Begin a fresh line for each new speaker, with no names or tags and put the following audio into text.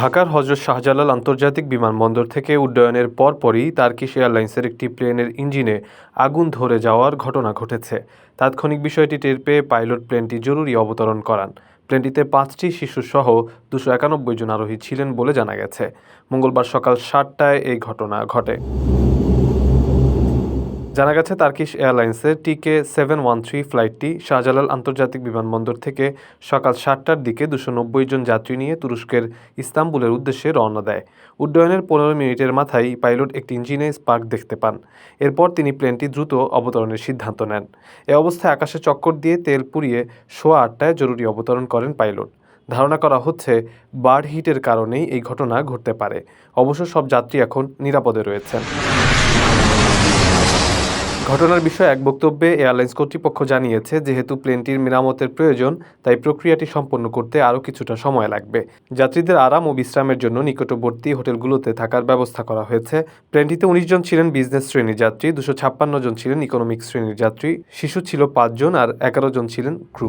ঢাকার হজরত শাহজালাল আন্তর্জাতিক বিমানবন্দর থেকে উড্ডয়নের পরপরই তার্কিশ এয়ারলাইন্সের একটি প্লেনের ইঞ্জিনে আগুন ধরে যাওয়ার ঘটনা ঘটেছে। তাৎক্ষণিক বিষয়টি টের পেয়ে পাইলট প্লেনটি জরুরি অবতরণ করান। প্লেনটিতে পাঁচটি শিশুসহ দুশো একানব্বই জন আরোহী ছিলেন বলে জানা গেছে। মঙ্গলবার সকাল সাতটায় এই ঘটনা ঘটে। জানা গেছে, তার্কিশ এয়ারলাইন্সের টিকে সেভেন ওয়ান থ্রি ফ্লাইটটি শাহজালাল আন্তর্জাতিক বিমানবন্দর থেকে সকাল সাতটার দিকে দুশো নব্বই জন যাত্রী নিয়ে তুরস্কের ইস্তাম্বুলের উদ্দেশ্যে রওনা দেয়। উড্ডয়নের পনেরো মিনিটের মাথায় পাইলট একটি ইঞ্জিনে স্পার্ক দেখতে পান। এরপর তিনি প্লেনটি দ্রুত অবতরণের সিদ্ধান্ত নেন। এ অবস্থায় আকাশে চক্কর দিয়ে তেল পুড়িয়ে সোয়া আটটায় জরুরি অবতরণ করেন পাইলট। ধারণা করা হচ্ছে, বার্ড হিটের কারণেই এই ঘটনা ঘটতে পারে। অবশ্য সব যাত্রী এখন নিরাপদে রয়েছেন। ঘটনার বিষয়ে এক বক্তব্যে এয়ারলাইন্স কর্তৃপক্ষ জানিয়েছে, যেহেতু প্লেনটির মেরামতের প্রয়োজন, তাই প্রক্রিয়াটি সম্পন্ন করতে আরও কিছুটা সময় লাগবে। যাত্রীদের আরাম ও বিশ্রামের জন্য নিকটবর্তী হোটেলগুলোতে থাকার ব্যবস্থা করা হয়েছে। প্লেনটিতে উনিশ জন ছিলেন বিজনেস শ্রেণির যাত্রী, দুশো ছাপ্পান্ন জন ছিলেন ইকোনমিক শ্রেণির যাত্রী, শিশু ছিল পাঁচজন আর এগারো জন ছিলেন ক্রু।